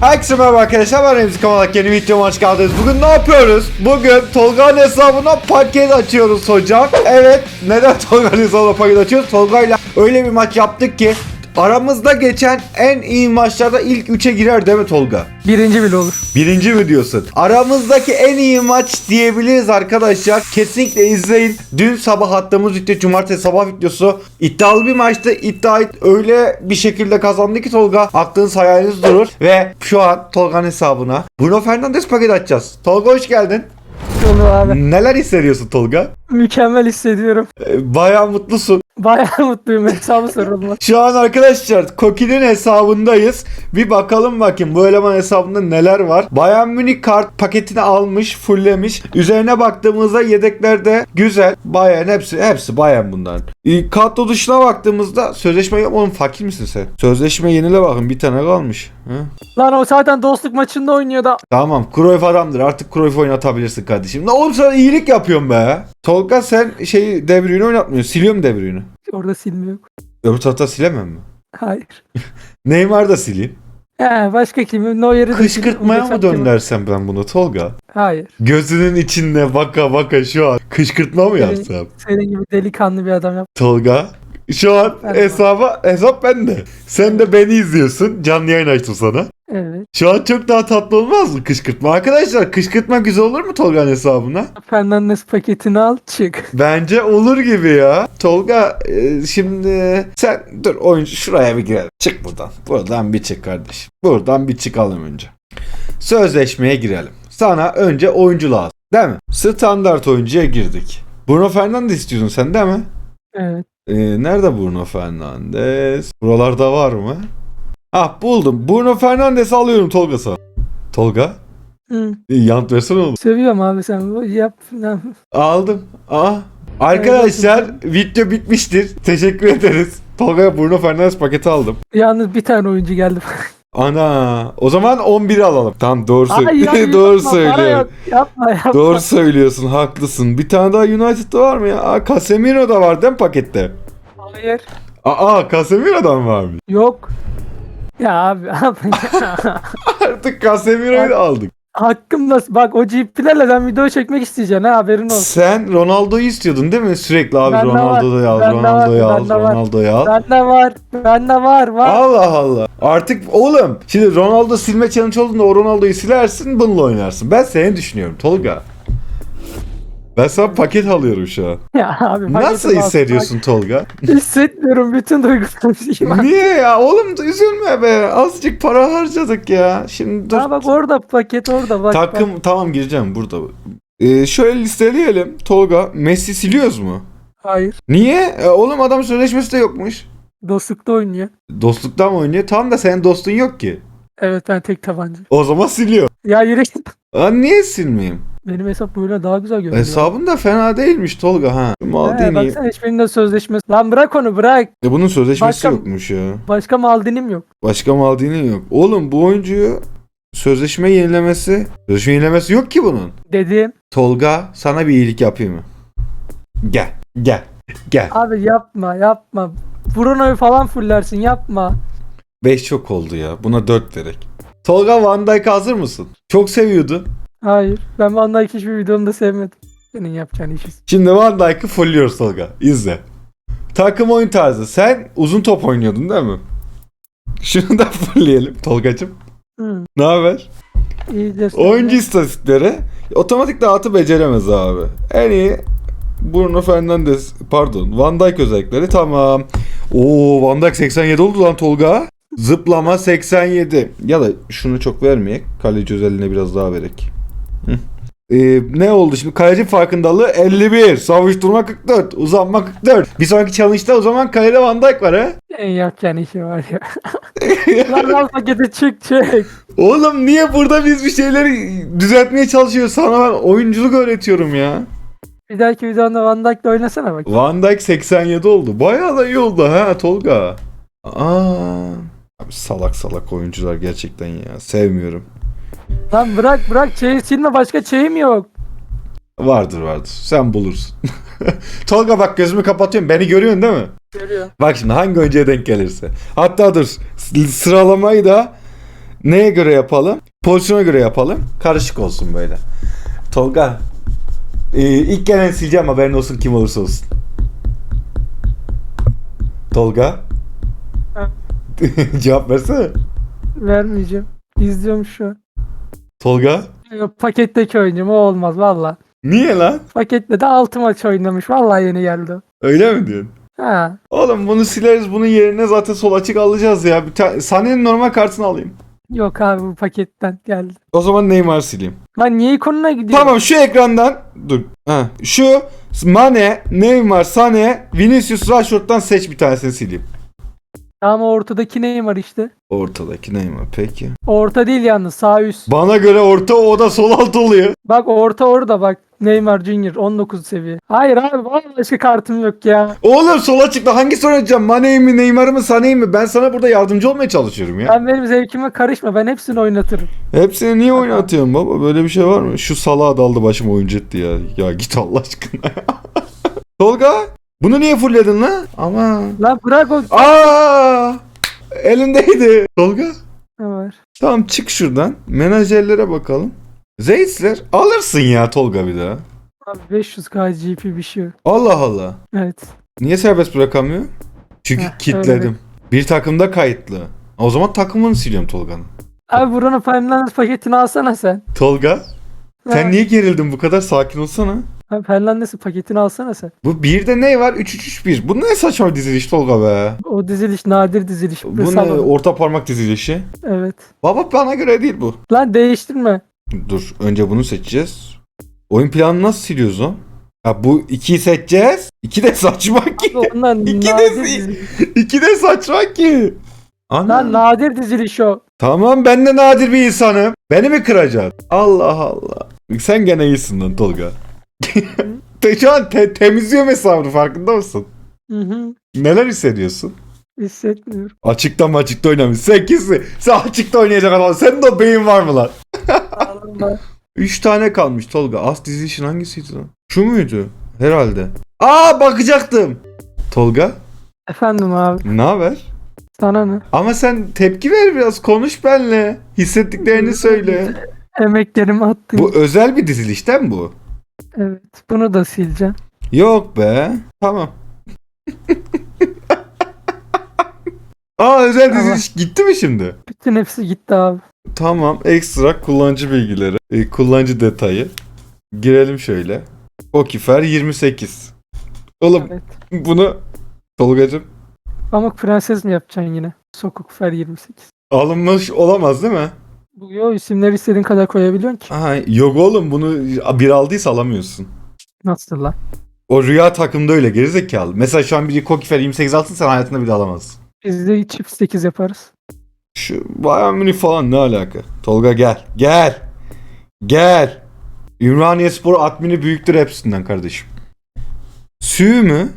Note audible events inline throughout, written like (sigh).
Herkese merhaba arkadaşlar ben Remzi Kamalak yeni videoma hoş geldiniz. Bugün ne yapıyoruz? Bugün Tolga'nın hesabına paket açıyoruz hocam. Evet neden Tolga'nın hesabına paket açıyoruz? Tolga'yla öyle bir maç yaptık ki aramızda geçen en iyi maçlarda ilk 3'e girer değil mi Tolga? Birinci bile olur. Birinci mi diyorsun? Aramızdaki en iyi maç diyebiliriz arkadaşlar. Kesinlikle izleyin. Dün sabah attığımız video cumartesi sabah videosu iddialı bir maçtı. İddiayı öyle bir şekilde kazandı ki Tolga aklınız hayaliniz durur. Ve şu an Tolga'nın hesabına Bruno Fernandes paket açacağız. Tolga hoş geldin. Olur abi. Neler hissediyorsun Tolga? Mükemmel hissediyorum. Ee, Bayağı mutlusun. Bayağı mutluyum hesabı sorulma. Şu an arkadaşlar Koki'nin hesabındayız. Bir bakalım bakayım bu eleman hesabında neler var. Bayern Münih kart paketini almış, fulllemiş. Üzerine baktığımızda yedeklerde güzel. Bayern hepsi hepsi Bayern bunların. E, kadro dışına baktığımızda sözleşme yok. Oğlum fakir misin sen? Sözleşme yenile bakın bir tane kalmış. Hı? Lan o zaten dostluk maçında oynuyor da. Tamam Cruyff adamdır artık Cruyff oynatabilirsin kardeşim. Ne oğlum sana iyilik yapıyorum be. Tolga sen şey devriyini oynatmıyorsun. Siliyorum devriyini. Orada silme yok. Öbür tarafta silemem mi? Hayır. (laughs) Neymar da sileyim. He başka kim? Neuer'i de Kışkırtmaya mı döndürsem ben bunu Tolga? Hayır. Gözünün içinde baka baka şu an kışkırtma mı yapsam? Senin gibi delikanlı bir adam yap. Tolga şu an Ben- hesaba hesap bende. Sen de beni izliyorsun. Canlı yayın açtım sana. Evet. Şu an çok daha tatlı olmaz mı kışkırtma? Arkadaşlar kışkırtma güzel olur mu Tolga'nın hesabına? Fernandes paketini al çık. (laughs) Bence olur gibi ya. Tolga e, şimdi sen dur oyuncu şuraya bir girelim. Çık buradan. Buradan bir çık kardeşim. Buradan bir çıkalım önce. Sözleşmeye girelim. Sana önce oyuncu lazım. Değil mi? Standart oyuncuya girdik. Bruno Fernandes istiyorsun sen değil mi? Evet. Ee, nerede Bruno Fernandes? Buralarda var mı? Ah buldum. Bruno Fernandes'i alıyorum Tolga sana. Tolga? Hı. İyi, Yanıt versene oğlum. Seviyorum abi sen. bu- Yap. Aldım. Aa. Arkadaşlar video bitmiştir. Teşekkür ederiz. Tolga'ya Bruno Fernandes paketi aldım. Yalnız bir tane oyuncu geldi. Ana. O zaman 11'i alalım. Tamam doğru söylüyorsun. (laughs) doğru yapma, para söylüyorsun. yok. Yapma yapma. Doğru söylüyorsun. Haklısın. Bir tane daha United'da var mı ya? Aa Casemiro da var değil mi pakette? Hayır. Aa Casemiro'dan var mı? Yok. Ya abi (laughs) abi. Artık Casemiro'yu da aldık. Hakkım nasıl? Bak o GP'lerle ben video çekmek isteyeceğim ha haberin olsun. Sen Ronaldo'yu istiyordun değil mi? Sürekli abi Bende Ronaldo'yu al, Ronaldo'yu al. Ronaldo'yu al. Bende var. Bende var var. Allah Allah. Artık oğlum şimdi Ronaldo silme challenge olduğunda o Ronaldo'yu silersin bununla oynarsın. Ben seni düşünüyorum Tolga. Ben sana paket alıyorum şu an. Ya abi. Nasıl hissediyorsun Tolga? Hissetmiyorum bütün duygularımı. Niye ya? Oğlum üzülme be. Azıcık para harcadık ya. Şimdi dur. Ha bak orada paket orada bak. Takım bak. tamam gireceğim burada. Ee, şöyle listeleyelim. Tolga Messi siliyoruz mu? Hayır. Niye? E, oğlum adam sözleşmesi de yokmuş. Dostlukta oynuyor. Dostluktan mı oynuyor? Tam da senin dostun yok ki. Evet ben tek tabanca. O zaman siliyor. Ya yürü git. Lan niye silmeyeyim? Benim hesap böyle daha güzel görünüyor. Hesabın da fena değilmiş Tolga ha. He, Maldini. baksana hiçbirinde sözleşmesi. Lan bırak onu bırak. E bunun sözleşmesi Başka- yokmuş ya. Başka Maldini'm yok. Başka Maldini yok. Oğlum bu oyuncuyu sözleşme yenilemesi. Sözleşme yenilemesi yok ki bunun. Dedim. Tolga sana bir iyilik yapayım mı? Gel. Gel. Gel. Abi yapma yapma. Bruno'yu falan fullersin yapma. 5 çok oldu ya. Buna 4 verek. Tolga Van Dijk hazır mısın? Çok seviyordu. Hayır. Ben Van Dijk hiçbir videomda sevmedim. Senin yapacağın işi. Şimdi Van Dijk'ı fulluyoruz Tolga. İzle. Takım oyun tarzı. Sen uzun top oynuyordun değil mi? Şunu da (laughs) fullleyelim Tolgacım. Hı. Ne haber? İyice Oyuncu istatistikleri otomatik dağıtı beceremez abi. En iyi Bruno Fernandes pardon Van Dijk özellikleri tamam. Oo Van Dijk 87 oldu lan Tolga. Zıplama 87. Ya da şunu çok vermeyek. Kaleci özelliğine biraz daha verek. Ee, ne oldu şimdi? Kaleci farkındalığı 51. Savuşturma 44. Uzanma 44. Bir sonraki challenge'da o zaman kalede Van Dijk var ha. (laughs) En yapacağın işi var ya. (laughs) Lan al paketi çık çık. Oğlum niye burada biz bir şeyleri düzeltmeye çalışıyoruz? Sana ben oyunculuk öğretiyorum ya. Bir dahaki videonda Van Dijk'le oynasana bak. Van Dijk 87 oldu. Bayağı da iyi oldu ha Tolga. Aa. Abi salak salak oyuncular gerçekten ya. Sevmiyorum. Lan bırak bırak şeyi silme başka şeyim yok. Vardır vardır. Sen bulursun. (laughs) Tolga bak gözümü kapatıyorum. Beni görüyorsun değil mi? Görüyor. Bak şimdi hangi oyuncuya denk gelirse. Hatta dur sıralamayı da Neye göre yapalım? Pozisyona göre yapalım. Karışık olsun böyle. Tolga. Ee, ilk gelen sileceğim haberin olsun kim olursa olsun. Tolga. (laughs) Cevap versene. Vermeyeceğim. İzliyorum şu an. Tolga. Yok, Paketteki oyuncum o olmaz valla. Niye lan? Pakette de 6 maç oynamış. Vallahi yeni geldi. Öyle mi diyorsun? Ha. Oğlum bunu sileriz. Bunun yerine zaten sol açık alacağız ya. Bir ta- Sane'nin normal kartını alayım. Yok abi bu paketten geldi. O zaman Neymar sileyim. Lan niye ikonuna gidiyor? Tamam şu ekrandan dur. Ha, şu Mane, Neymar, Sane, Vinicius, Rashford'dan seç bir tanesini sileyim. Ama ortadaki Neymar işte. Ortadaki Neymar peki. Orta değil yalnız sağ üst. Bana göre orta o da sol alt oluyor. Bak orta orada bak. Neymar Junior 19 seviye. Hayır abi vallahi başka kartım yok ya. Oğlum sol açıkta hangisi oynayacağım? Mane'yi mi, Neymar'ı mı, Sane'yi mi? Ben sana burada yardımcı olmaya çalışıyorum ya. Ben benim zevkime karışma. Ben hepsini oynatırım. Hepsini niye oynatıyorsun baba? Böyle bir şey var mı? Şu salağa daldı başıma oyuncu etti ya. Ya git Allah aşkına. (laughs) Tolga bunu niye fullledin lan? Ama. Lan bırak o. Aa! Elindeydi. Tolga. Ne var? Tamam çık şuradan. Menajerlere bakalım. Zeytler alırsın ya Tolga bir daha. Abi 500k GP bir şey. yok. Allah Allah. Evet. Niye serbest bırakamıyor? Çünkü Heh, kitledim. Bir takımda kayıtlı. O zaman takımını siliyorum Tolga'nın. Abi Bruno Fernandes paketini alsana sen. Tolga sen Ha. niye gerildin bu kadar sakin olsana. Abi Fernandes'in paketini alsana sen. Bu birde ne var? 3-3-3-1. Bu ne saçma bir diziliş Tolga be. O diziliş nadir diziliş. Bu ne Salon. orta parmak dizilişi. Evet. Baba bana göre değil bu. Lan değiştirme. Dur önce bunu seçeceğiz. Oyun planını nasıl siliyoruz o? Ha bu ikiyi seçeceğiz. İki de saçma ki. İki de nadir diziliş. İki de saçma ki. Ana. Lan nadir diziliş o. Tamam ben de nadir bir insanım. Beni mi kıracaksın? Allah Allah. Sen gene iyisin lan Tolga. Te- Şu an te- temizliyorum hesabını farkında mısın? Hı hı. Neler hissediyorsun? Hissetmiyorum. Açıkta mı açıkta oynamış. Sen kimsin? Sen açıkta oynayacak adam. Senin de o beyin var mı lan? Ağlama. (laughs) Üç tane kalmış Tolga. Az dizilişin hangisiydi lan? Şu muydu? Herhalde. Aa bakacaktım. Tolga Efendim abi. ne haber? Sana ne? Ama sen tepki ver biraz konuş benle. Hissettiklerini söyle. Emeklerimi attım. Bu özel bir dizilişten bu? Evet. Bunu da sileceğim. Yok be. Tamam. (laughs) Aa özel Tamam. diziliş gitti mi şimdi? Bütün hepsi gitti abi. Tamam ekstra kullanıcı bilgileri. e, kullanıcı detayı. Girelim şöyle. Okifer 28. Oğlum Evet. bunu Tolgacım Pamuk Prenses mi yapacaksın yine? Sokuk Fer 28. alınmış olamaz değil mi? Yo isimleri istediğin kadar koyabiliyorsun ki. Aha, yok oğlum bunu bir aldıysa alamıyorsun. Nasıl lan? O rüya takımda öyle gerizekalı. Mesela şu an biri Kokifer 28 alsın sen hayatında bir daha alamazsın. Biz de çift 8 yaparız. Şu Bayern Münih falan ne alaka? Tolga gel. Gel. Gel. Ümraniye Spor admini büyüktür hepsinden kardeşim. Sü mü?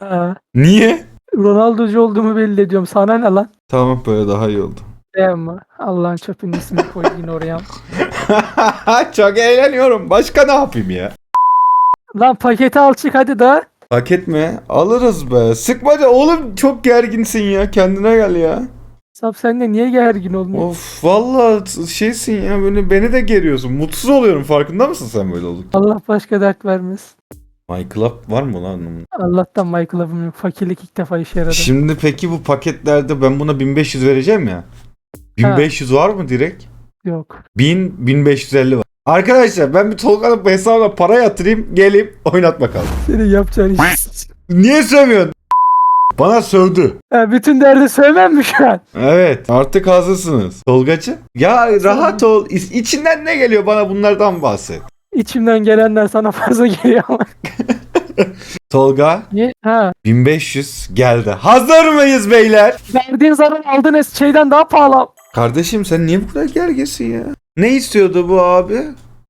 Ha. Niye? Ronaldo'cu olduğumu belli ediyorum. Sana ne lan? Tamam böyle daha iyi oldu. Değil mi? Allah'ın çöpünün ismini koy yine oraya. (laughs) Çok eğleniyorum. Başka ne yapayım ya? Lan paketi al çık hadi da. Hak etme. Alırız be. Sıkmaca oğlum çok gerginsin ya. Kendine gel ya. Sap sen de niye gergin olmuyor? Of vallahi t- şeysin ya böyle beni de geriyorsun. Mutsuz oluyorum farkında mısın sen böyle olduk? Allah başka dert vermez. My Club var mı lan? Allah'tan Michael'ım yok. Fakirlik ilk defa işe yaradı. Şimdi peki bu paketlerde ben buna 1500 vereceğim ya. 1500 var mı direkt? Yok. 1000 1550 var. Arkadaşlar ben bir Tolga'nın hesabına para yatırayım gelip oynat bakalım. Senin yapacağın iş. Niye sövüyorsun? Bana sövdü. Ha, bütün derdi söylemem mi şu an? Evet artık hazırsınız. Tolgacı. Ya rahat ol. İç- İçinden ne geliyor bana bunlardan bahset. İçimden gelenler sana fazla geliyor ama. (laughs) Tolga Niye? Ha. 1500 geldi. Hazır mıyız beyler? Verdiğin zarar aldığın es- şeyden daha pahalı. Kardeşim sen niye bu kadar gerginsin ya? Ne istiyordu bu abi?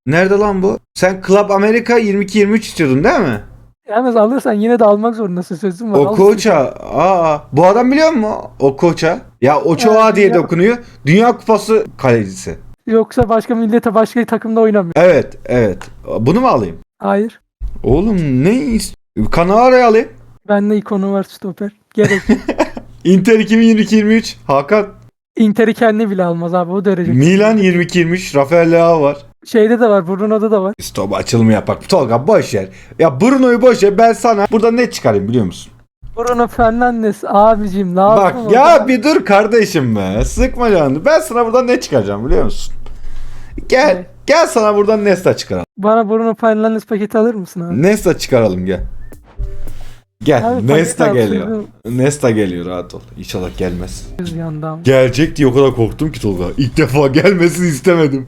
Nerede lan bu? Sen Club America 22-23 istiyordun değil mi? Yalnız alırsan yine de almak zorundasın sözüm var. O koça. Aa, bu adam biliyor musun? O koça. Ya Ochoa Evet, diye ya. dokunuyor. Dünya Kupası kalecisi. Yoksa başka millete başka takımda oynamıyor. Evet, evet. Bunu mu alayım? Hayır. Oğlum ne ist... Cannavaro'yu alayım. Bende ikonu var stoper. Gerek. (laughs) Inter 2022-23. Hakan. Inter'i kendi bile almaz abi o derece. Milan 22'ymiş. Rafael Leao var. Şeyde de var Bruno'da da var. Stop açılımı yapak. Tolga boş ver. Ya Bruno'yu boş ver. Ben sana burada ne çıkarayım biliyor musun? Bruno Fernandes abicim ne Bak ya orada? bir dur kardeşim be. Sıkma canını. Ben sana buradan ne çıkaracağım biliyor musun? Gel. Ne? Gel sana buradan Nesta çıkaralım. Bana Bruno Fernandes paketi alır mısın abi? Nesta çıkaralım gel. Gel. Abi Nesta paket geliyor. Nesta geliyor rahat ol. İnşallah gelmez. yüz yandan. Gelecek diye o kadar korktum ki Tolga. İlk defa gelmesini istemedim.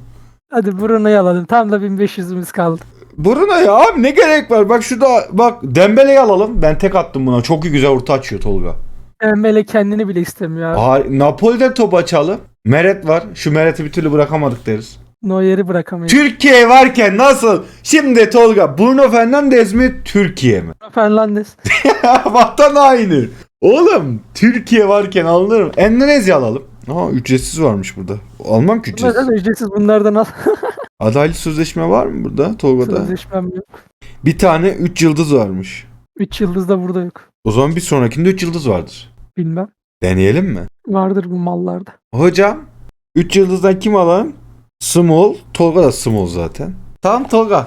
Hadi Bruno'yu alalım. Tam da 1500'ümüz kaldı. Bruno ya abi ne gerek var? Bak şurada bak Dembele'yi alalım. Ben tek attım buna. Çok iyi güzel orta açıyor Tolga. Dembele kendini bile istemiyor abi. Aa, Napoli'de top açalım. Meret var. Şu Meret'i bir türlü bırakamadık deriz. Neuer'i bırakamıyor. Türkiye varken nasıl? Şimdi Tolga Bruno Fernandes mi Türkiye mi? Fernandes. (laughs) Vatan aynı. Oğlum Türkiye varken alınırım. Endonezya alalım. Aa ücretsiz varmış burada. Almam ki ücretsiz. Bunlar da ücretsiz bunlardan al. (laughs) Adaylı sözleşme var mı burada Tolga'da? Sözleşmem yok. Bir tane 3 yıldız varmış. 3 yıldız da burada yok. O zaman bir sonrakinde 3 yıldız vardır. Bilmem. Deneyelim mi? Vardır bu mallarda. Hocam 3 yıldızdan kim alalım? Small. Tolga da small zaten. Tamam Tolga.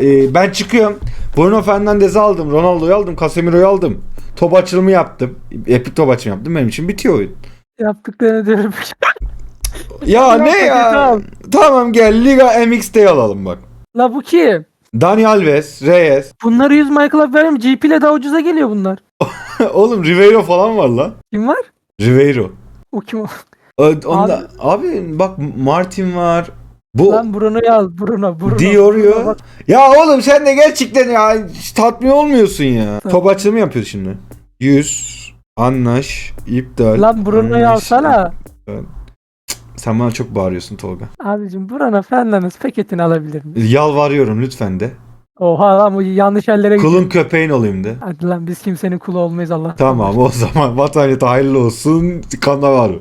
Ee, ben çıkıyorum. Bruno Fernandes'i aldım. Ronaldo'yu aldım. Casemiro'yu aldım. Top açılımı yaptım. Epic top açılımı yaptım. Benim için bitiyor oyun. Yaptıklarını diyorum. Ya (laughs) ne ya? Tamam gel Liga MX'te alalım bak. La bu kim? Dani Alves, Reyes. Bunları 100 Michael verim. GP ile daha ucuza geliyor bunlar. (laughs) Oğlum Ribeiro falan var lan. Kim var? Ribeiro. O kim o? Onda, abi. bak Martin var. Bu Lan Bruno'yu al. Bruno. Bruno. Diorio. Bruno. Ya oğlum sen de gerçekten ya hiç tatmin olmuyorsun ya. Top açılımı yapıyoruz şimdi. 100 anlaş iptal. Lan Bruno'yu alsana. Sen bana çok bağırıyorsun Tolga. Abicim Bruno Fernandes paketini alabilir miyim? Yalvarıyorum lütfen de. Oha lan bu yanlış gidiyor. Kulun köpeğin olayım de. Hadi lan biz kimsenin kulu olmayız Allah. Tamam o zaman vataniyet hayırlı olsun. Kanavar.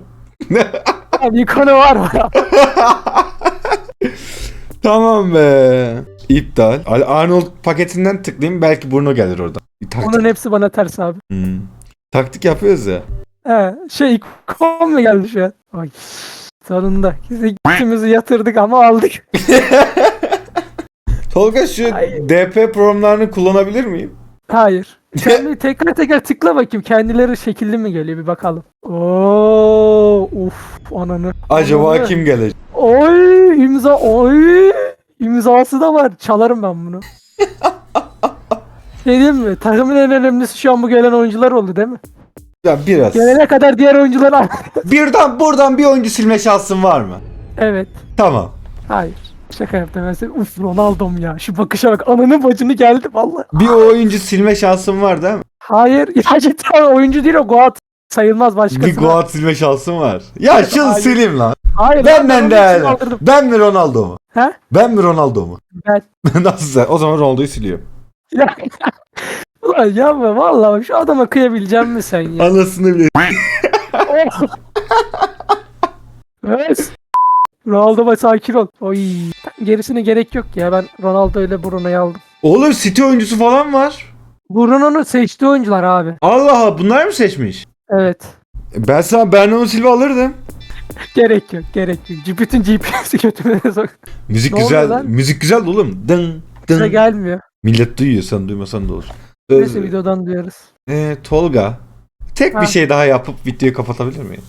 Bir konu var mı? (laughs) tamam be. İptal. Al- Arnold paketinden tıklayayım belki Bruno gelir oradan. Taktik. Onun hepsi bana ters abi. Hmm. Taktik yapıyoruz ya. He, şey kom mu geldi şu an? Ay. Sonunda. İkimizi yatırdık ama aldık. (laughs) Tolga şu Ay. DP programlarını kullanabilir miyim? Hayır. Sen bir tekrar tekrar tıkla bakayım. Kendileri şekilli mi geliyor bir bakalım. Oo, uf ananı. Acaba Ananı. kim gelecek? Oy imza oy imzası da var. Çalarım ben bunu. (laughs) diyeyim mi? Takımın en önemlisi şu an bu gelen oyuncular oldu değil mi? Ya biraz. Gelene kadar diğer oyuncular. Birden buradan bir oyuncu silme şansın var mı? evet. Tamam. Hayır. Şaka yaptım ben seni. Uf Ronaldo'm ya. Şu bakışa bak. Ananın bacını geldi vallahi. Bir oyuncu silme şansın var değil mi? Hayır. (laughs) Cidden oyuncu değil o. Goat sayılmaz başkası. Bir Goat silme şansın var. Ya şunu Hayır. sileyim lan. Hayır. Ben ben değerli. aldırdım. Ben mi Ronaldo mu? He? Ben mi Ronaldo mu? (laughs) Ben. (laughs) Nasıl sen? O zaman Ronaldo'yu siliyorum. Ya. Ulan yapma vallahi şu adama kıyabilecek mi sen ya? Anasını bile. Evet. Ronaldo'ma sakin ol. Oy. Gerisine gerek yok ya. Ben Ronaldo ile Bruno'yu aldım. Oğlum City oyuncusu falan var. Bruno'nun seçtiği oyuncular abi. Allah Allah bunlar mı seçmiş? Evet. Ben sana Bernardo Silva alırdım. (laughs) Gerek yok, gerek yok. Bütün GPS'i götürmene (laughs) sok. Müzik Ne oluyor güzel. lan? Müzik güzel oğlum. Dın dın. gelmiyor. Millet duyuyor sen duymasan da olur. Neyse videodan duyarız. Ee, Tolga. Tek Ha. bir şey daha yapıp videoyu kapatabilir miyim?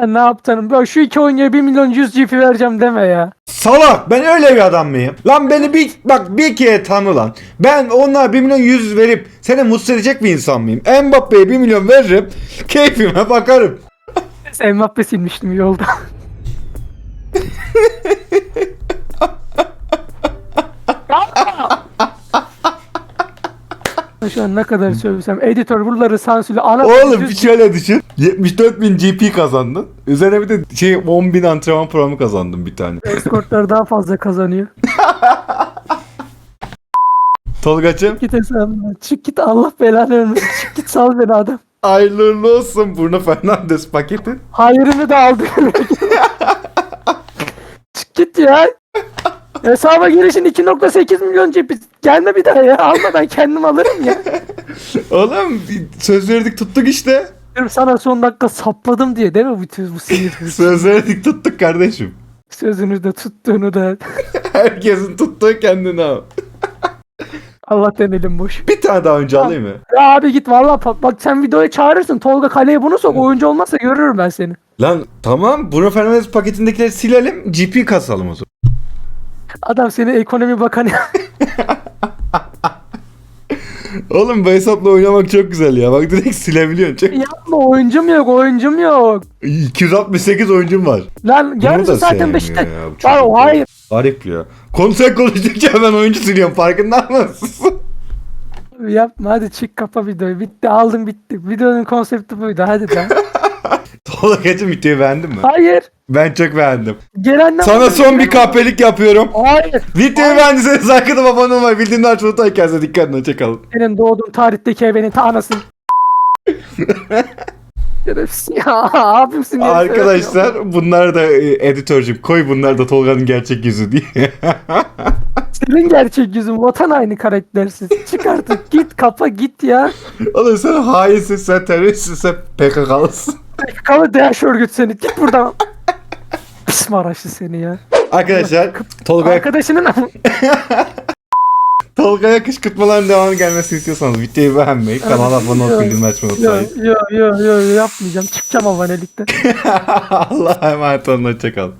Ya ne yaptın? Ben şu iki oyuncuya 1 milyon 100 GP vereceğim deme ya. Salak ben öyle bir adam mıyım? Lan beni bir bak bir kere tanı lan. Ben onlar 1 milyon 100 verip seni mutsuz edecek bir insan mıyım? Mbappe'ye 1 milyon veririm. Keyfime bakarım. Mbappe silmiştim yolda. (laughs) Şu an ne kadar sövsem editör buraları sansürle ana Oğlum bir şöyle düşün. 74 bin GP kazandın. Üzerine bir de şey 10 bin antrenman programı kazandın bir tane. (laughs) eskortlar daha fazla kazanıyor. (laughs) Tolgacığım Git hesabına. Çık git Allah belanı vermesin. Çık git sal beni adam. hayırlı olsun Bruno Fernandes paketi. Hayırını da aldı. (laughs) Çık git ya. Hesaba girişin 2.8 milyon cepi. Gelme bir daha ya. Alma ben kendim alırım ya. (laughs) Oğlum söz verdik tuttuk işte. Sana son dakika sapladım diye değil mi bu, bu sinir? (laughs) Sözlerini tuttuk kardeşim. Sözünü de tuttuğunu da (laughs) Herkesin tuttuğu kendine al. Allah denelim boş. Bir tane daha önce alayım mı? Ya abi git vallahi pa- bak sen videoya çağırırsın. Tolga kaleye bunu sok. Oyuncu olmazsa görürüm ben seni. Lan tamam Bruno Fernandes paketindekileri silelim GP kasalım o zaman. Adam seni ekonomi bakanı. (laughs) Oğlum bu hesapla oynamak çok güzel ya. Bak direkt silebiliyorsun. Çok... Yapma oyuncum yok oyuncum yok. 268 oyuncum var. Lan yarısı zaten Beşiktaş. Var çocuk. hayır. Garip ya. Konu sen konuştukça hemen oyuncu siliyorum farkında mısın? Yapma hadi çık kapa videoyu. Bitti aldım bitti. Videonun konsepti buydu hadi de. (laughs) Tolga'cığım videoyu beğendin mi? Hayır. Ben çok beğendim. Gelenler Sana son bir kahpelik yapıyorum. Hayır. Videoyu beğendiyseniz arkada abone olmayı bildiğini açmayı unutmayın. Kendinize dikkat edin. Hoşçakalın. Senin doğduğun tarihteki evenin ta anasın. (laughs) Şerefsiz ya (laughs) abimsin ya. Arkadaşlar bunlar da e, editörcüm koy bunlar da Tolga'nın gerçek yüzü diye. (laughs) Senin gerçek yüzün vatan aynı karaktersiz. Çık artık (laughs) git kapa git ya. Oğlum sen hainsin sen teröristsin sen PKK'lısın. Kalı DH örgüt seni git buradan. Pis Maraşlı seni ya. Arkadaşlar Tolga'ya Arkadaşının (laughs) Tolga'ya kışkırtmaların devamı gelmesini istiyorsanız videoyu beğenmeyi, kanala abone olup bildirim açmayı yo unutmayın. yo yo yo yapmayacağım. Çıkacağım abonelikten. (laughs) Allah'a emanet olun. Hoşçakalın.